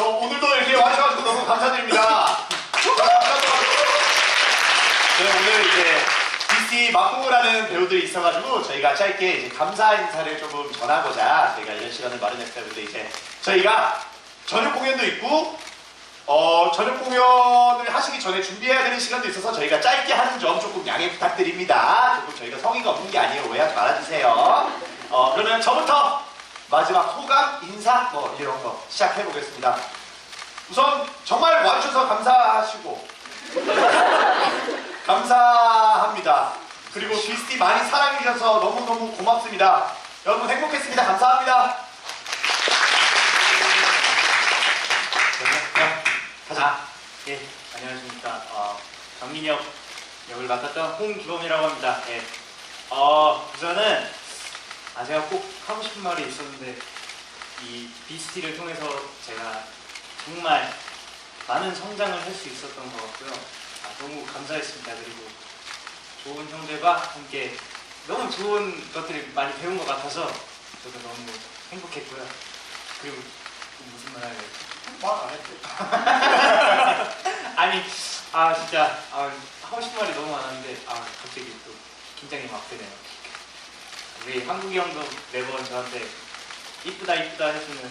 저 오늘도 이렇게 와주셔서 너무 감사드립니다. 저희 오늘 이제 DC 막공을 배우들이 있어가지고 저희가 짧게 이제 감사 인사를 조금 전하고자 저희가 이런 시간을 마련했어요. 근데 이제 저희가 저녁 공연도 있고 어, 저녁 공연을 하시기 전에 준비해야 되는 시간도 있어서 저희가 짧게 하는 점 조금 양해 부탁드립니다. 조금 저희가 성의가 없는 게 아니에요. 오해하지 말아주세요. 어, 그러면 저부터 마지막 소감, 인사 뭐 이런 거 시작해 보겠습니다. 우선 정말 와주셔서 감사하시고 감사합니다. 그리고 비스티 많이 사랑해 주셔서 너무너무 고맙습니다. 여러분 행복했습니다. 감사합니다. 네, 가자. 예, 안녕하십니까. 어, 강민혁 역을 맡았던 홍기범이라고 합니다. 예. 어, 우선은, 아, 제가 꼭 하고 싶은 말이 있었는데, 이 비스티를 통해서 제가 정말 많은 성장을 할 수 있었던 것 같고요. 아, 너무 감사했습니다. 그리고 좋은 형들과 함께 너무 좋은 것들을 많이 배운 것 같아서 저도 너무 행복했고요. 그리고 또 무슨 말 하려고 말안 했죠. 아니 아 진짜 아, 하고 싶은 말이 너무 많았는데 아 갑자기 또 긴장이 막 되네요. 우리 한국이 형도 매번 저한테 이쁘다 이쁘다 해주는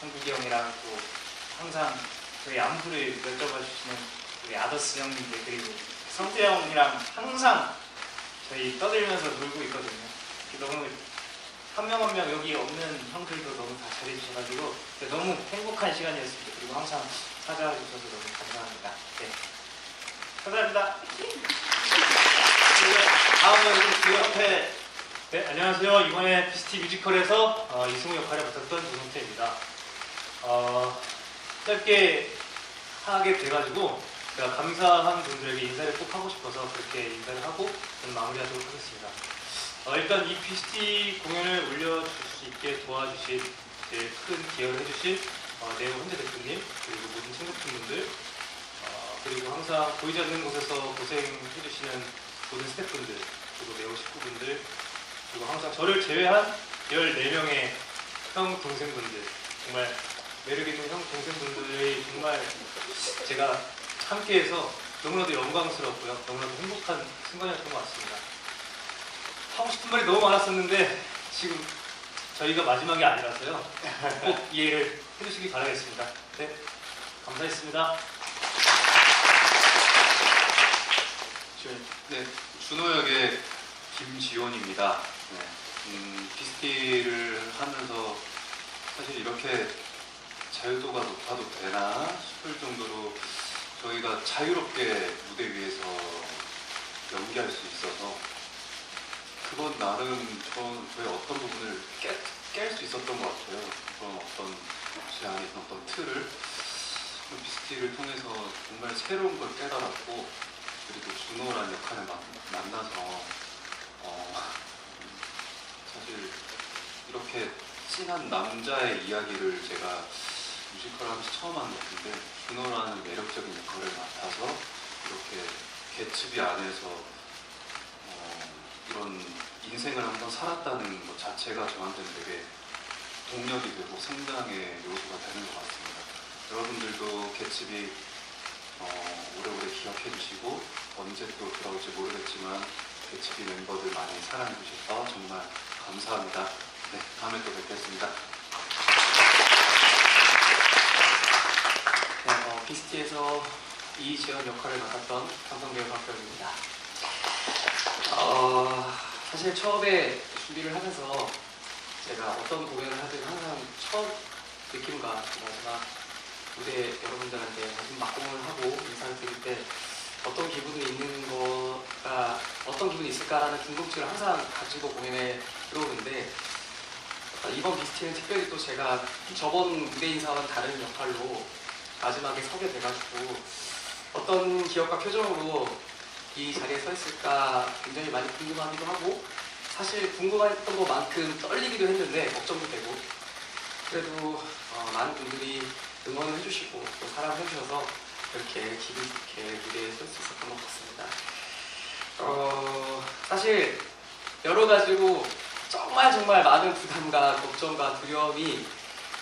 한국이 형이랑 또 항상 저희 안부를 여쭤봐 주시는 우리 아더스 형님들 그리고 성태 형이랑 항상 저희 떠들면서 놀고 있거든요. 너무 한 명 한 명 여기 없는 형들도 너무 다 잘해주셔가지고 너무 행복한 시간이었습니다. 그리고 항상 찾아와 주셔서 너무 감사합니다. 네. 감사합니다. 다음은 그 옆에 네, 안녕하세요. 이번에 비스티 뮤지컬에서 어, 이승우 역할을 맡았던 조성태입니다. 어, 짧게 하게 돼가지고 제가 감사한 분들에게 인사를 꼭 하고 싶어서 그렇게 인사를 하고 마무리하도록 하겠습니다. 어, 일단 이 비스티 공연을 올려줄 수 있게 도와주신 제일 큰 기여를 해주신 어, 네오 현재 대표님 그리고 모든 친구분들 어, 그리고 항상 보이지 않는 곳에서 고생해주시는 모든 스태프분들 그리고 네오 식구분들 그리고 항상 저를 제외한 14명의 형 동생분들 정말 매력 있는 형 동생분들이 정말 제가 함께해서 너무나도 영광스럽고요. 너무나도 행복한 순간이었던 것 같습니다. 하고 싶은 말이 너무 많았었는데 지금 저희가 마지막이 아니라서요. 꼭 이해를 해주시기 바라겠습니다. 네 감사했습니다. 네, 준호 역의 김지원입니다. 네, 음, 비스티를 하면서 사실 이렇게 자유도가 높아도 되나 싶을 정도로 저희가 자유롭게 무대 위에서 연기할 수 있어서 그건 나름 저, 저의 어떤 부분을 깰 수 있었던 것 같아요. 그런 어떤 제 안에 있던 어떤 틀을 그 비스티를 통해서 정말 새로운 걸 깨달았고 그리고 준호라는 역할을 만, 만나서 어, 사실 이렇게 친한 남자의 이야기를 제가 뮤지컬 하면서 처음 하는 것 같은데 준호라는 매력적인 역할을 맡아서 이렇게 개츠비 안에서 어, 이런 인생을 한번 살았다는 것 자체가 저한테는 되게 동력이 되고 성장의 요소가 되는 것 같습니다. 여러분들도 개츠비 어, 오래오래 기억해 주시고 언제 또 돌아올지 모르겠지만 개츠비 멤버들 많이 사랑해 주셔서 정말 감사합니다. 네, 다음에 또 뵙겠습니다. 네, 어, 비스티에서 이재현 역할을 맡았던 감성배우 박별입니다. 어, 사실 처음에 준비를 하면서 제가 어떤 공연을 하든 항상 첫 느낌과 마지막 무대 여러분들한테 막공을 하고 인사를 드릴 때 어떤 기분이 있는 거가 어떤 기분이 있을까라는 궁금증을 항상 가지고 공연에 들어오는데 어, 이번 비스티는 특별히 또 제가 저번 무대 인사와는 다른 역할로 마지막에 서게 돼가지고 어떤 기억과 표정으로 이 자리에 서 있을까 굉장히 많이 궁금하기도 하고 사실 궁금했던 것만큼 떨리기도 했는데 걱정도 되고 그래도 어, 많은 분들이 응원을 해주시고 또 사랑을 해주셔서 이렇게 기분 좋게 무대에 설수 있었던 것 같습니다. 어, 사실 여러 가지로 정말 정말 많은 부담과 걱정과 두려움이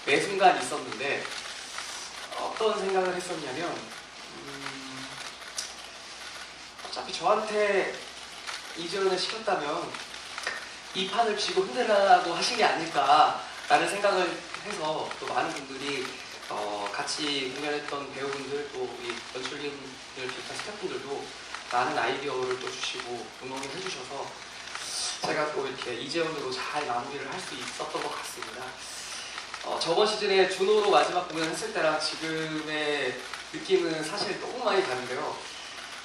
매 순간 있었는데 어떤 생각을 했었냐면 음, 어차피 저한테 이지원을 시켰다면 이 판을 쥐고 흔들라고 하신 게 아닐까라는 생각을 해서 또 많은 분들이 어, 같이 공연했던 배우분들 또 우리 연출님을 비롯한 스태프분들도 많은 아이디어를 또 주시고 응원을 해주셔서 제가 또 이렇게 이재원으로 잘 마무리를 할 수 있었던 것 같습니다. 어, 저번 시즌에 준호로 마지막 공연 했을 때랑 지금의 느낌은 사실 너무 많이 다른데요.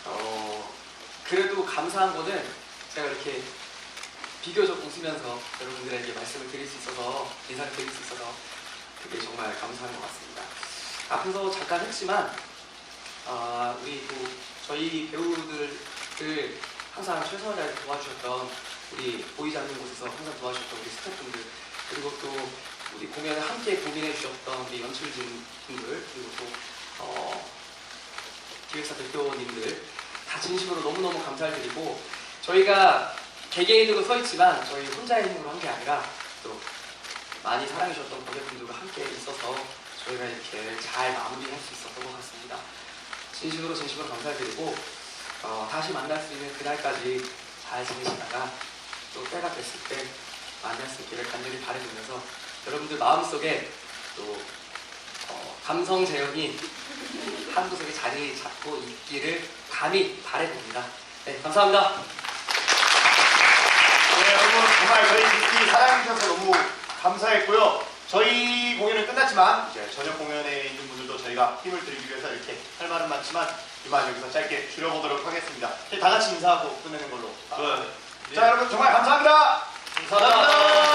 어, 그래도 감사한 거는 제가 이렇게 비교적 웃으면서 여러분들에게 말씀을 드릴 수 있어서 인사를 드릴 수 있어서 그게 정말 감사한 것 같습니다. 앞에서 잠깐 했지만 아, 우리 또 저희 배우들을 항상 최선을 다해 도와주셨던 우리 보이지 않는 곳에서 항상 도와주셨던 우리 스태프분들 그리고 또 우리 공연을 함께 고민해 주셨던 우리 연출진 분들 그리고 또 어, 기획사 대표님들 다 진심으로 너무너무 감사를 드리고 저희가 개개인으로 서 있지만 저희 혼자의 힘으로 한게 아니라 또 많이 사랑해 주셨던 고객분들과 함께 있어서 저희가 이렇게 잘 마무리할 수 있었던 것 같습니다. 진심으로 진심으로 감사드리고 어, 다시 만날 수 있는 그날까지 잘 지내시다가 또 때가 됐을 때 만날 수 있기를 간절히 바라면서 여러분들 마음속에 또 어, 감성 재현이 한 구석에 자리 잡고 있기를 감히 바라봅니다. 네, 감사합니다. 네, 여러분 정말 저희 비스티 사랑해주셔서 너무 감사했고요. 저희 공연은 끝났지만 이제 저녁 공연에 있는 분들도 저희가 힘을 드리기 위해서 이렇게 할 말은 많지만 이만 여기서 짧게 줄여보도록 하겠습니다. 다 같이 인사하고 끝내는 걸로. 좋아요. 자 여러분 정말 감사합니다. 감사합니다.